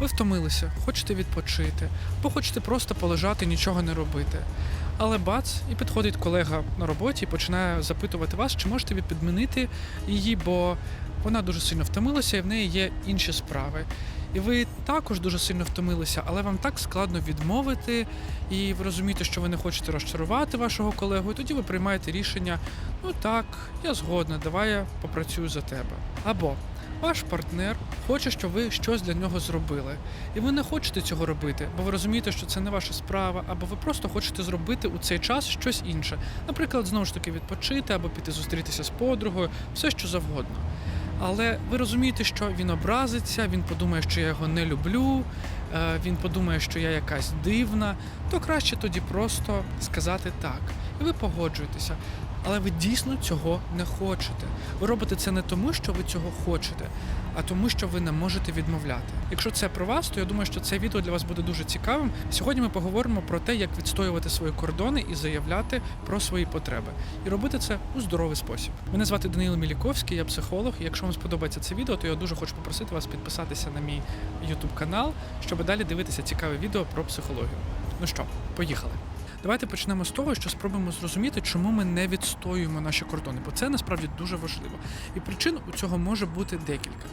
Ви втомилися, хочете відпочити, або хочете просто полежати, нічого не робити. Але бац, і підходить колега на роботі і починає запитувати вас, чи можете ви підмінити її, бо вона дуже сильно втомилася і в неї є інші справи. І ви також дуже сильно втомилися, але вам так складно відмовити, і ви розумієте, що ви не хочете розчарувати вашого колегу, і тоді ви приймаєте рішення: ну так, я згодна, давай я попрацюю за тебе. Або ваш партнер хоче, щоб ви щось для нього зробили, і ви не хочете цього робити, бо ви розумієте, що це не ваша справа, або ви просто хочете зробити у цей час щось інше. Наприклад, знову ж таки відпочити або піти зустрітися з подругою, все що завгодно. Але ви розумієте, що він образиться, він подумає, що я його не люблю, е, він подумає, що я якась дивна, то краще тоді просто сказати так. І ви погоджуєтеся. Але ви дійсно цього не хочете. Ви робите це не тому, що ви цього хочете, а тому, що ви не можете відмовляти. Якщо це про вас, то я думаю, що це відео для вас буде дуже цікавим. Сьогодні ми поговоримо про те, як відстоювати свої кордони і заявляти про свої потреби, і робити це у здоровий спосіб. Мене звати Даниїл Міліковський, я психолог. І якщо вам сподобається це відео, то я дуже хочу попросити вас підписатися на мій YouTube канал, щоб далі дивитися цікаве відео про психологію. Ну що, поїхали. Давайте почнемо з того, що спробуємо зрозуміти, чому ми не відстоюємо наші кордони, бо це насправді дуже важливо. І причин у цього може бути декілька.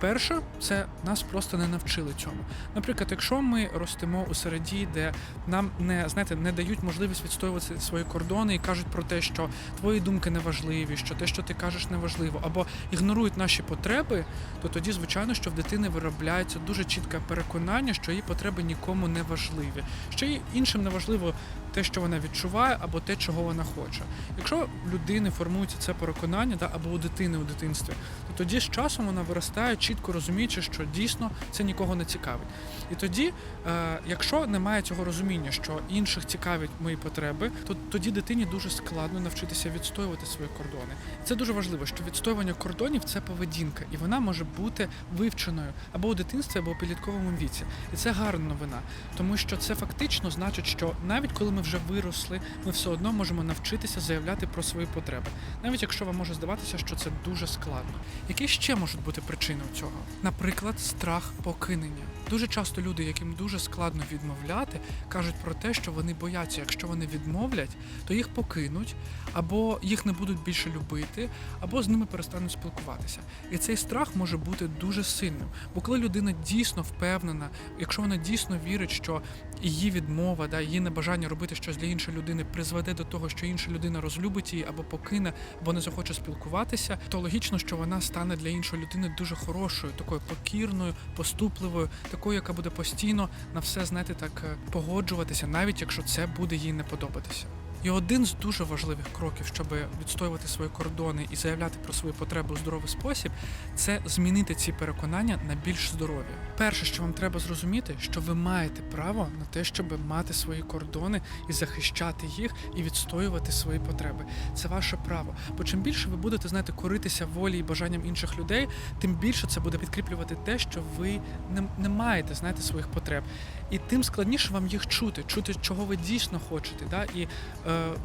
Перша це нас просто не навчили цьому. Наприклад, якщо ми ростемо у середі, де нам не знаєте, не дають можливість відстоювати свої кордони і кажуть про те, що твої думки не важливі, що те, що ти кажеш, не важливо, або ігнорують наші потреби, то тоді, звичайно, що в дитини виробляється дуже чітке переконання, що її потреби нікому не важливі, що їй іншим не важливо те, що вона відчуває, або те, чого вона хоче. Якщо в людини формується це переконання, да, або у дитини у дитинстві, то тоді з часом вона виростає, чітко розуміючи, що дійсно це нікого не цікавить. І тоді, е, якщо немає цього розуміння, що інших цікавить мої потреби, то тоді дитині дуже складно навчитися відстоювати свої кордони. Це дуже важливо, що відстоювання кордонів це поведінка, і вона може бути вивченою або у дитинстві, або у підлітковому віці. І це гарна новина, тому що це фактично значить, що навіть коли ми вже виросли, ми все одно можемо навчитися заявляти про свої потреби, навіть якщо вам може здаватися, що це дуже складно. Які ще можуть бути причини цього? Наприклад, страх покинення. Дуже часто люди, яким дуже складно відмовляти, кажуть про те, що вони бояться, якщо вони відмовлять, то їх покинуть, або їх не будуть більше любити, або з ними перестануть спілкуватися. І цей страх може бути дуже сильним. Бо коли людина дійсно впевнена, якщо вона дійсно вірить, що її відмова, да, її небажання робити щось для іншої людини призведе до того, що інша людина розлюбить її або покине, або не захоче спілкуватися, то логічно, що вона стане для іншої людини дуже хорошою, такою покірною, поступливою, такою, яка буде постійно на все знаєте, так е, погоджуватися, навіть якщо це буде їй не подобатися. І один з дуже важливих кроків, щоб відстоювати свої кордони і заявляти про свої потреби у здоровий спосіб, це змінити ці переконання на більш здорові. Перше, що вам треба зрозуміти, що ви маєте право на те, щоб мати свої кордони і захищати їх, і відстоювати свої потреби. Це ваше право. Бо чим більше ви будете знаєте, коритися волі і бажанням інших людей, тим більше це буде підкріплювати те, що ви не, не маєте знаєте, своїх потреб. І тим складніше вам їх чути, чути, чого ви дійсно хочете, да? і е,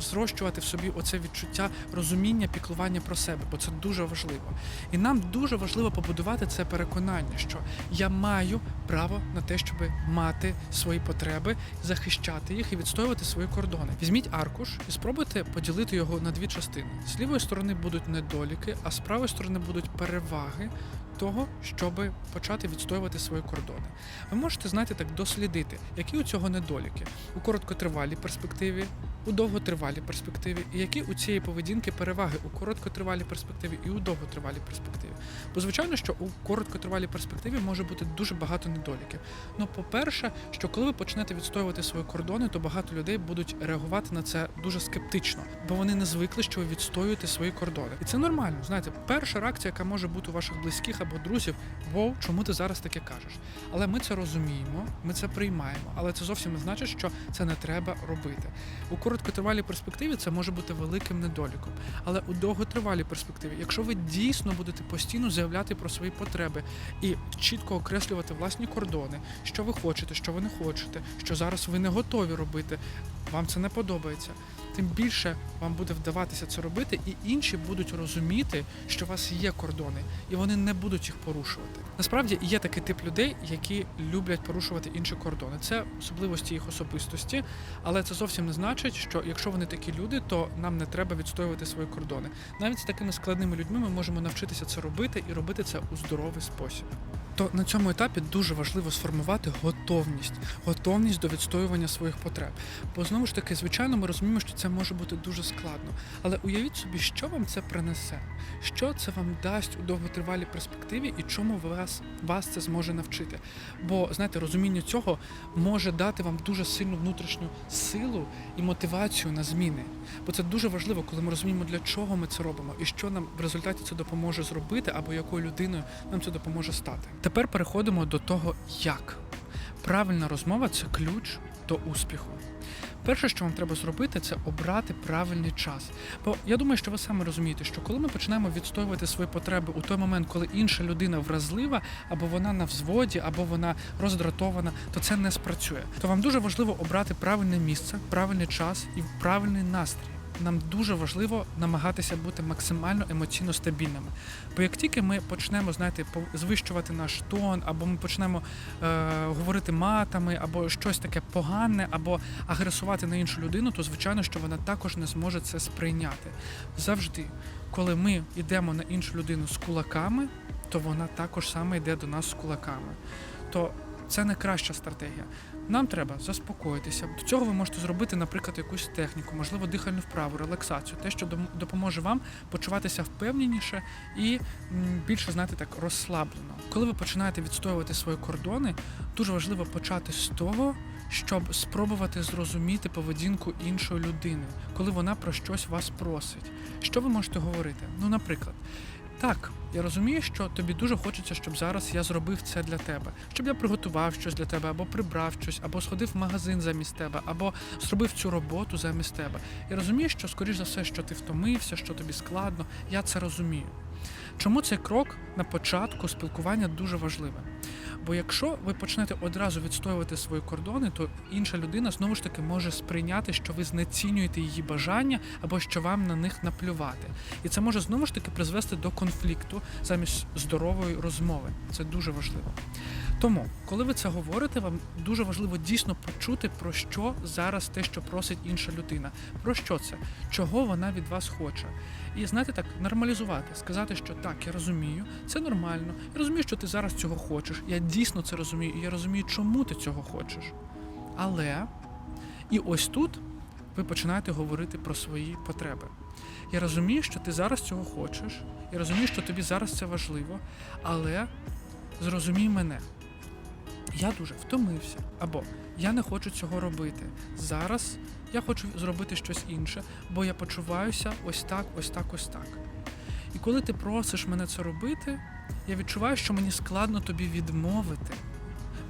зрощувати в собі оце відчуття розуміння, піклування про себе, бо це дуже важливо. І нам дуже важливо побудувати це переконання, що я маю право на те, щоб мати свої потреби, захищати їх і відстоювати свої кордони. Візьміть аркуш і спробуйте поділити його на дві частини. З лівої сторони будуть недоліки, а з правої сторони будуть переваги того, щоб почати відстоювати свої кордони. Ви можете знаєте так дослідити, які у цього недоліки у короткотривалій перспективі, у довготривалій перспективі, і які у цієї поведінки переваги у короткотривалій перспективі і у довготривалій перспективі. Бо звичайно, що у короткотривалій перспективі може бути дуже багато недоліків. Ну, по-перше, що коли ви почнете відстоювати свої кордони, то багато людей будуть реагувати на це дуже скептично, бо вони не звикли, що ви відстоюєте свої кордони. І це нормально. Знаєте, перша реакція, яка може бути у ваших близьких або друзів, воу, чому ти зараз таке кажеш? Але ми це розуміємо, ми це приймаємо, але це зовсім не значить, що це не треба робити. У короткотривалій перспективі це може бути великим недоліком. Але у довготривалій перспективі, якщо ви дійсно будете постійно заявляти про свої потреби і чітко окреслювати власні кордони, що ви хочете, що ви не хочете, що зараз ви не готові робити, вам це не подобається. Тим більше вам буде вдаватися це робити, і інші будуть розуміти, що у вас є кордони, і вони не будуть їх порушувати. Насправді є такий тип людей, які люблять порушувати інші кордони. Це особливості їх особистості, але це зовсім не значить, що якщо вони такі люди, то нам не треба відстоювати свої кордони. Навіть з такими складними людьми ми можемо навчитися це робити і робити це у здоровий спосіб. То на цьому етапі дуже важливо сформувати готовність, готовність до відстоювання своїх потреб. Бо знову ж таки, звичайно, ми розуміємо, що це може бути дуже складно. Але уявіть собі, що вам це принесе, що це вам дасть у довготривалій перспективі і чому вас, вас це зможе навчити. Бо знаєте, розуміння цього може дати вам дуже сильну внутрішню силу і мотивацію на зміни. Бо це дуже важливо, коли ми розуміємо, для чого ми це робимо і що нам в результаті це допоможе зробити, або якою людиною нам це допоможе стати. Тепер переходимо до того, як правильна розмова це ключ до успіху. Перше, що вам треба зробити, це обрати правильний час. Бо я думаю, що ви саме розумієте, що коли ми починаємо відстоювати свої потреби у той момент, коли інша людина вразлива, або вона на взводі, або вона роздратована, то це не спрацює. То вам дуже важливо обрати правильне місце, правильний час і правильний настрій. Нам дуже важливо намагатися бути максимально емоційно стабільними. Бо як тільки ми почнемо, знаєте, звищувати наш тон, або ми почнемо е, говорити матами, або щось таке погане, або агресувати на іншу людину, то звичайно, що вона також не зможе це сприйняти. Завжди, коли ми йдемо на іншу людину з кулаками, то вона також саме йде до нас з кулаками. То це не краща стратегія. Нам треба заспокоїтися. До цього ви можете зробити, наприклад, якусь техніку, можливо, дихальну вправу, релаксацію, те, що допоможе вам почуватися впевненіше і більше, знаєте, так розслаблено. Коли ви починаєте відстоювати свої кордони, дуже важливо почати з того, щоб спробувати зрозуміти поведінку іншої людини, коли вона про щось вас просить. Що ви можете говорити? Ну, наприклад. Так, я розумію, що тобі дуже хочеться, щоб зараз я зробив це для тебе, щоб я приготував щось для тебе, або прибрав щось, або сходив в магазин замість тебе, або зробив цю роботу замість тебе. Я розумію, що скоріш за все, що ти втомився, що тобі складно. Я це розумію. Чому цей крок на початку спілкування дуже важливий? Бо якщо ви почнете одразу відстоювати свої кордони, то інша людина знову ж таки може сприйняти, що ви знецінюєте її бажання або що вам на них наплювати. І це може знову ж таки призвести до конфлікту замість здорової розмови. Це дуже важливо. Тому, коли ви це говорите, вам дуже важливо дійсно почути, про що зараз те, що просить інша людина. Про що це? Чого вона від вас хоче? І знаєте, так нормалізувати, сказати, що так, я розумію, це нормально. Я розумію, що ти зараз цього хочеш. Я дійсно це розумію, і я розумію, чому ти цього хочеш. Але і ось тут ви починаєте говорити про свої потреби. Я розумію, що ти зараз цього хочеш, я розумію, що тобі зараз це важливо, але зрозумій мене. Я дуже втомився. Або я не хочу цього робити. Зараз я хочу зробити щось інше, бо я почуваюся ось так, ось так, ось так. І коли ти просиш мене це робити, я відчуваю, що мені складно тобі відмовити.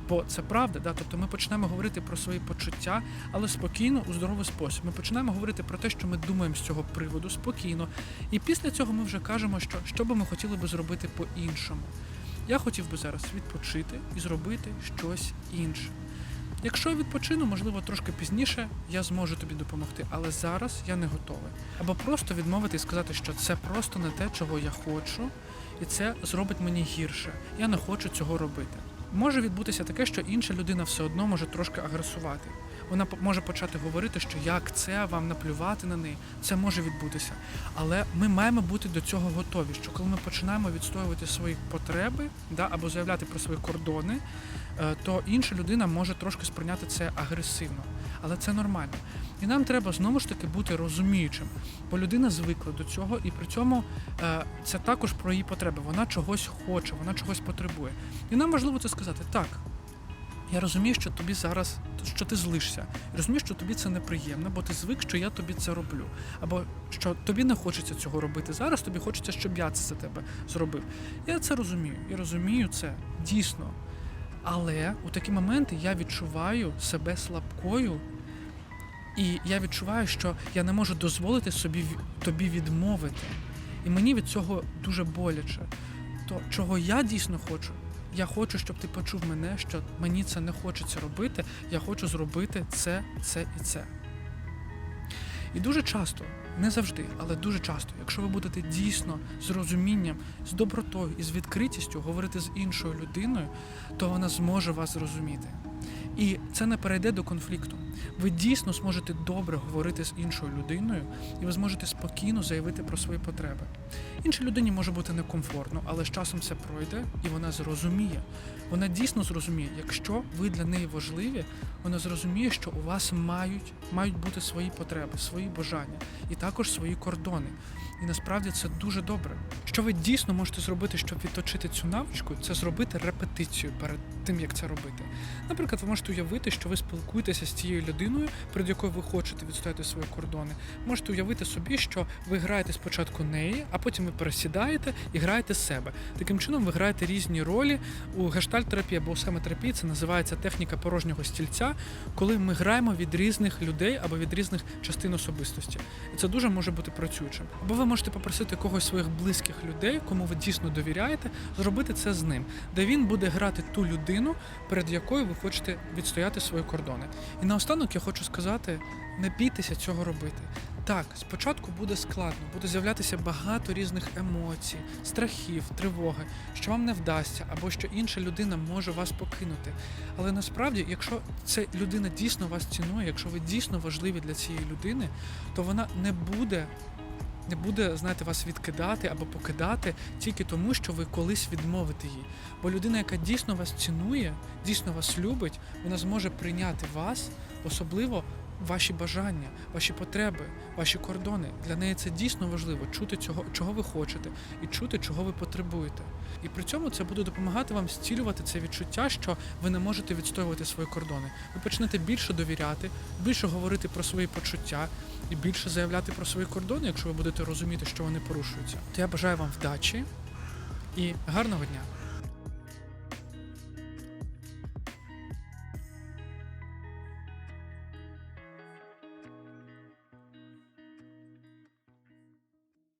Бо це правда, да? тобто ми почнемо говорити про свої почуття, але спокійно, у здоровий спосіб. Ми починаємо говорити про те, що ми думаємо з цього приводу, спокійно. І після цього ми вже кажемо, що, що би ми хотіли би зробити по-іншому. Я хотів би зараз відпочити і зробити щось інше. Якщо я відпочину, можливо, трошки пізніше я зможу тобі допомогти, але зараз я не готовий. Або просто відмовити і сказати, що це просто не те, чого я хочу, і це зробить мені гірше. Я не хочу цього робити. Може відбутися таке, що інша людина все одно може трошки агресувати. Вона може почати говорити, що як це вам наплювати на неї. Це може відбутися. Але ми маємо бути до цього готові. Що коли ми починаємо відстоювати свої потреби, да, або заявляти про свої кордони, е, то інша людина може трошки сприйняти це агресивно. Але це нормально. І нам треба знову ж таки бути розуміючим, бо людина звикла до цього, і при цьому е, це також про її потреби. Вона чогось хоче, вона чогось потребує. І нам важливо це сказати так. Я розумію, що тобі зараз що ти злишся. Я розумію, що тобі це неприємно, бо ти звик, що я тобі це роблю. Або що тобі не хочеться цього робити зараз, тобі хочеться, щоб я це за тебе зробив. Я це розумію. Я розумію це дійсно. Але у такі моменти я відчуваю себе слабкою І я відчуваю, що я не можу дозволити собі тобі відмовити. І мені від цього дуже боляче. То чого я дійсно хочу? Я хочу, щоб ти почув мене, що мені це не хочеться робити. Я хочу зробити це, це і це. І дуже часто, не завжди, але дуже часто, якщо ви будете дійсно з розумінням, з добротою і з відкритістю говорити з іншою людиною, то вона зможе вас зрозуміти. І це не перейде до конфлікту. Ви дійсно зможете добре говорити з іншою людиною, і ви зможете спокійно заявити про свої потреби. Іншій людині може бути некомфортно, але з часом це пройде, і вона зрозуміє. Вона дійсно зрозуміє, якщо ви для неї важливі, вона зрозуміє, що у вас мають, мають бути свої потреби, свої бажання і також свої кордони. І насправді це дуже добре. Що ви дійсно можете зробити, щоб відточити цю навичку, це зробити репетицію перед тим, як це робити. Наприклад, ви можете уявити, що ви спілкуєтеся з тією людиною, перед якою ви хочете відстояти свої кордони. Можете уявити собі, що ви граєте спочатку неї, а потім ви пересідаєте і граєте себе. Таким чином ви граєте різні ролі у гештальт-терапії або у семетерапії. Це називається техніка порожнього стільця, коли ми граємо від різних людей або від різних частин особистості. І це дуже може бути працюючим. Або ви можете попросити когось своїх близьких людей, кому ви дійсно довіряєте, зробити це з ним, де він буде грати ту людину, перед якою ви хочете відстояти свої кордони. І наостанок я хочу сказати: не бійтеся цього робити. Так, спочатку буде складно, буде з'являтися багато різних емоцій, страхів, тривоги, що вам не вдасться, або що інша людина може вас покинути. Але насправді, якщо ця людина дійсно вас цінує, якщо ви дійсно важливі для цієї людини, то вона не буде. Не буде, знаєте, вас відкидати або покидати тільки тому, що ви колись відмовите їй. Бо людина, яка дійсно вас цінує, дійсно вас любить, вона зможе прийняти вас, особливо ваші бажання, ваші потреби, ваші кордони. Для неї це дійсно важливо чути цього, чого ви хочете, і чути, чого ви потребуєте. І при цьому це буде допомагати вам зцілювати це відчуття, що ви не можете відстоювати свої кордони. Ви почнете більше довіряти, більше говорити про свої почуття і більше заявляти про свої кордони, якщо ви будете розуміти, що вони порушуються. То я бажаю вам вдачі і гарного дня.